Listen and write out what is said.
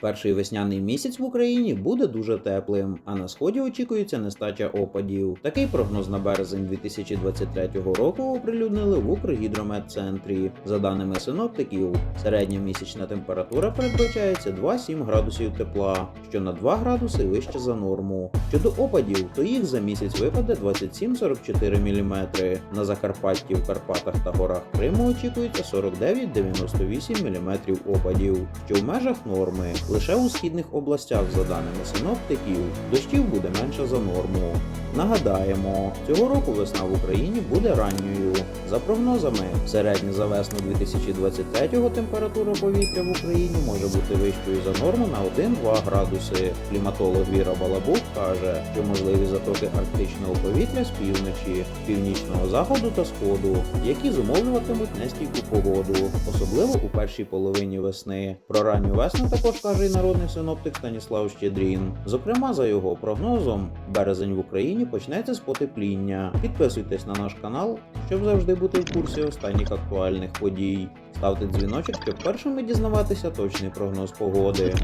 Перший весняний місяць в Україні буде дуже теплим, а на сході очікується нестача опадів. Такий прогноз на березень 2023 року оприлюднили в Укргідрометцентрі. За даними синоптиків, середня місячна температура передбачається 2-7 градусів тепла, що на 2 градуси вище за норму. Щодо опадів, то їх за місяць випаде 27-44 мм. На Закарпатті, в Карпатах та горах Криму очікується 49-98 мм опадів, що в межах норми. Лише у східних областях, за даними синоптиків, дощів буде менше за норму. Нагадаємо, цього року весна в Україні буде ранньою. За прогнозами, середня за весну 2023-го температура повітря в Україні може бути вищою за норму на 1-2 градуси. Кліматолог Віра Балабук каже, що можливі затоки арктичного повітря з півночі, північного заходу та сходу, які зумовлюватимуть нестійку погоду, особливо у першій половині весни. Про ранню весну також каже й народний синоптик Станіслав Щедрін. Зокрема, за його прогнозом, березень в Україні почнеться з потепління. Підписуйтесь на наш канал, щоб завжди бути в курсі останніх актуальних подій. Ставте дзвіночок, щоб першими дізнаватися точний прогноз погоди.